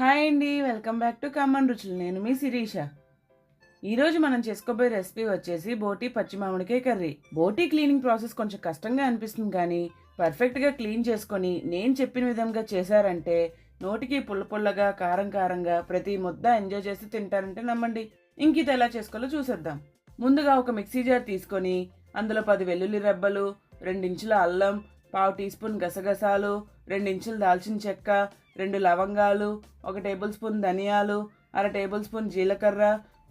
Hi అండి welcome back to common రుచులు. నేను మీ శిరీష. ఈరోజు మనం చేసుకోబోయే రెసిపీ వచ్చేసి బోటి పచ్చి మామిడికాయ కర్రీ. బోటి క్లీనింగ్ ప్రాసెస్ కొంచెం కష్టంగా అనిపిస్తుంది కానీ పర్ఫెక్ట్గా క్లీన్ చేసుకొని నేను చెప్పిన విధంగా చేశారంటే నోటికి పుల్ల పుల్లగా కారం కారంగా ప్రతి ముద్ద ఎంజాయ్ చేసి తింటారంటే నమ్మండి. ఇంక ఇది ఎలా చేసుకోవాలో చూసేద్దాం. ముందుగా ఒక మిక్సీ జార్ తీసుకొని అందులో పది వెల్లుల్లి రెబ్బలు రెండించుల అల్లం పావు టీ స్పూన్ గసగసాలు రెండించులు దాల్చిన చెక్క రెండు లవంగాలు ఒక టేబుల్ స్పూన్ ధనియాలు అర టేబుల్ స్పూన్ జీలకర్ర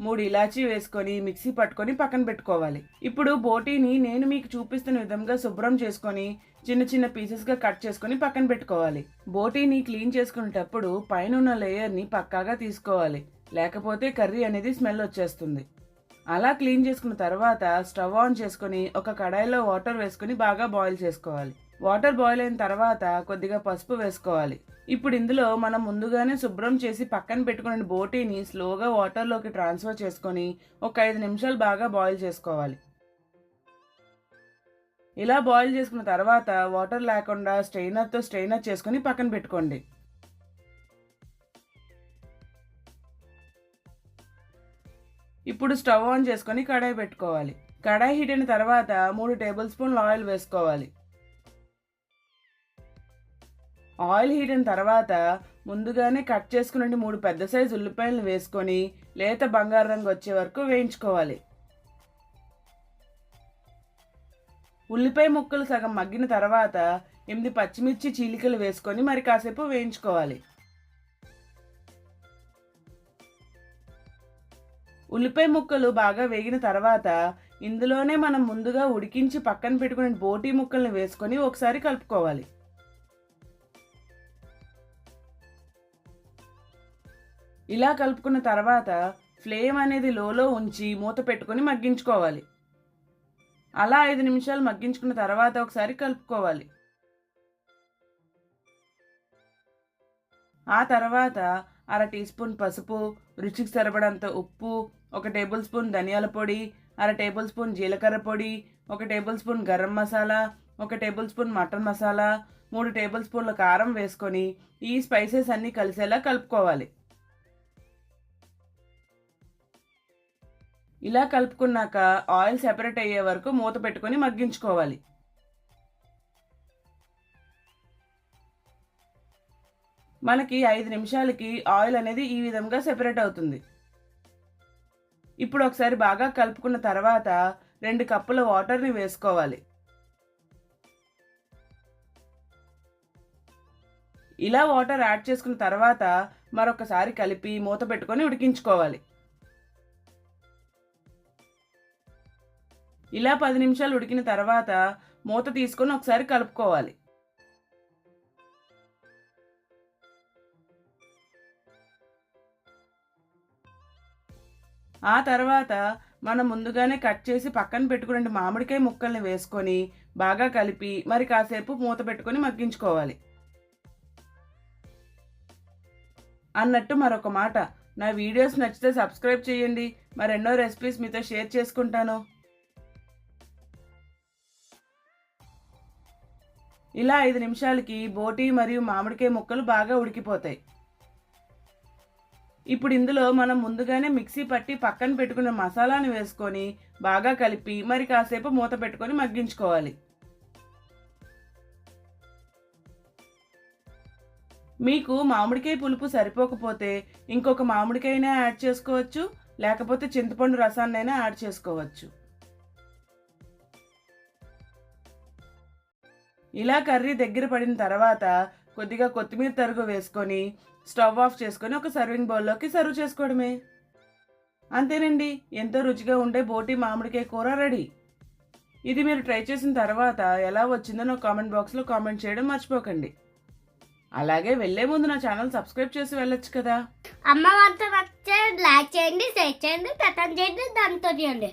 మూడు ఇలాచీ వేసుకొని మిక్సీ పట్టుకొని పక్కన పెట్టుకోవాలి. ఇప్పుడు బోటీని నేను మీకు చూపిస్తున్న విధంగా శుభ్రం చేసుకొని చిన్న చిన్న పీసెస్గా కట్ చేసుకొని పక్కన పెట్టుకోవాలి. బోటీని క్లీన్ చేసుకునేటప్పుడు పైన ఉన్న లేయర్ని పక్కాగా తీసుకోవాలి. లేకపోతే కర్రీ అనేది స్మెల్ వచ్చేస్తుంది. అలా క్లీన్ చేసుకున్న తర్వాత స్టవ్ ఆన్ చేసుకొని ఒక కడాయిలో వాటర్ వేసుకొని బాగా బాయిల్ చేసుకోవాలి. వాటర్ బాయిల్ అయిన తర్వాత కొద్దిగా పసుపు వేసుకోవాలి. ఇప్పుడు ఇందులో మనం ముందుగానే శుభ్రం చేసి పక్కన పెట్టుకున్న బోటీని స్లోగా వాటర్లోకి ట్రాన్స్ఫర్ చేసుకొని ఒక ఐదు నిమిషాలు బాగా బాయిల్ చేసుకోవాలి. ఇలా బాయిల్ చేసుకున్న తర్వాత వాటర్ లేకుండా స్ట్రెయినర్తో స్ట్రెయినర్ చేసుకొని పక్కన పెట్టుకోండి. ఇప్పుడు స్టవ్ ఆన్ చేసుకొని కడాయి పెట్టుకోవాలి. కడాయి హీట్ అయిన తర్వాత మూడు టేబుల్ స్పూన్లు ఆయిల్ వేసుకోవాలి. ఆయిల్ హీట్ అయిన తర్వాత ముందుగానే కట్ చేసుకున్న మూడు పెద్ద సైజు ఉల్లిపాయలను వేసుకొని లేత బంగారు రంగు వచ్చే వరకు వేయించుకోవాలి. ఉల్లిపాయ ముక్కలు సగం మగ్గిన తర్వాత ఎనిమిది పచ్చిమిర్చి చీలికలు వేసుకొని మరి కాసేపు వేయించుకోవాలి. ఉల్లిపాయ ముక్కలు బాగా వేగిన తర్వాత ఇందులోనే మనం ముందుగా ఉడికించి పక్కన పెట్టుకున్న బోటీ ముక్కల్ని వేసుకొని ఒకసారి కలుపుకోవాలి. ఇలా కలుపుకున్న తర్వాత ఫ్లేమ్ అనేది లోలో ఉంచి మూత పెట్టుకొని మగ్గించుకోవాలి. అలా ఐదు నిమిషాలు మగ్గించుకున్న తర్వాత ఒకసారి కలుపుకోవాలి. ఆ తర్వాత అర టీ స్పూన్ పసుపు రుచికి సరిపడంత ఉప్పు ఒక టేబుల్ స్పూన్ ధనియాల పొడి అర టేబుల్ స్పూన్ జీలకర్ర పొడి ఒక టేబుల్ స్పూన్ గరం మసాలా ఒక టేబుల్ స్పూన్ మటన్ మసాలా మూడు టేబుల్ స్పూన్ల కారం వేసుకొని ఈ స్పైసెస్ అన్నీ కలిసేలా కలుపుకోవాలి. ఇలా కలుపుకున్నాక ఆయిల్ సెపరేట్ అయ్యే వరకు మూత పెట్టుకొని మగ్గించుకోవాలి. మనకి ఐదు నిమిషాలకి ఆయిల్ అనేది ఈ విధంగా సెపరేట్ అవుతుంది. ఇప్పుడు ఒకసారి బాగా కలుపుకున్న తర్వాత రెండు కప్పుల వాటర్ని వేసుకోవాలి. ఇలా వాటర్ యాడ్ చేసుకున్న తర్వాత మరొకసారి కలిపి మూత పెట్టుకొని ఉడికించుకోవాలి. ఇలా పది నిమిషాలు ఉడికిన తర్వాత మూత తీసుకొని ఒకసారి కలుపుకోవాలి. ఆ తర్వాత మనం ముందుగానే కట్ చేసి పక్కన పెట్టుకునే మామిడికాయ ముక్కల్ని వేసుకొని బాగా కలిపి మరి కాసేపు మూత పెట్టుకొని మగ్గించుకోవాలి. అన్నట్టు మరొక మాట. నా వీడియోస్ నచ్చితే సబ్స్క్రైబ్ చేయండి. మరెన్నో రెసిపీస్ మీతో షేర్ చేసుకుంటాను. ఇలా ఐదు నిమిషాలకి బోటి మరియు మామిడికాయ ముక్కలు బాగా ఉడికిపోతాయి. ఇప్పుడు ఇందులో మనం ముందుగానే మిక్సీ పట్టి పక్కన పెట్టుకున్న మసాలాని వేసుకొని బాగా కలిపి మరి కాసేపు మూత పెట్టుకొని మగ్గించుకోవాలి. మీకు మామిడికాయ పులుపు సరిపోకపోతే ఇంకొక మామిడికాయనే యాడ్ చేసుకోవచ్చు లేకపోతే చింతపండు రసాన్నైనా యాడ్ చేసుకోవచ్చు. ఇలా కర్రీ దగ్గర పడిన తర్వాత కొద్దిగా కొత్తిమీర తరుగు వేసుకొని స్టవ్ ఆఫ్ చేసుకొని ఒక సర్వింగ్ బౌల్లోకి సర్వ్ చేసుకోవడమే. అంతేనండి ఎంతో రుచిగా ఉండే బోటి మామిడికాయ కూర రెడీ. ఇది మీరు ట్రై చేసిన తర్వాత ఎలా వచ్చిందో నా కామెంట్ బాక్స్లో కామెంట్ చేయడం మర్చిపోకండి. అలాగే వెళ్ళే ముందు నా ఛానల్ సబ్స్క్రైబ్ చేసి వెళ్ళొచ్చు కదా. అమ్మ వంట నచ్చే లైక్ చేయండి షేర్ చేయండి కథం చేయండి దాంతో చేయండి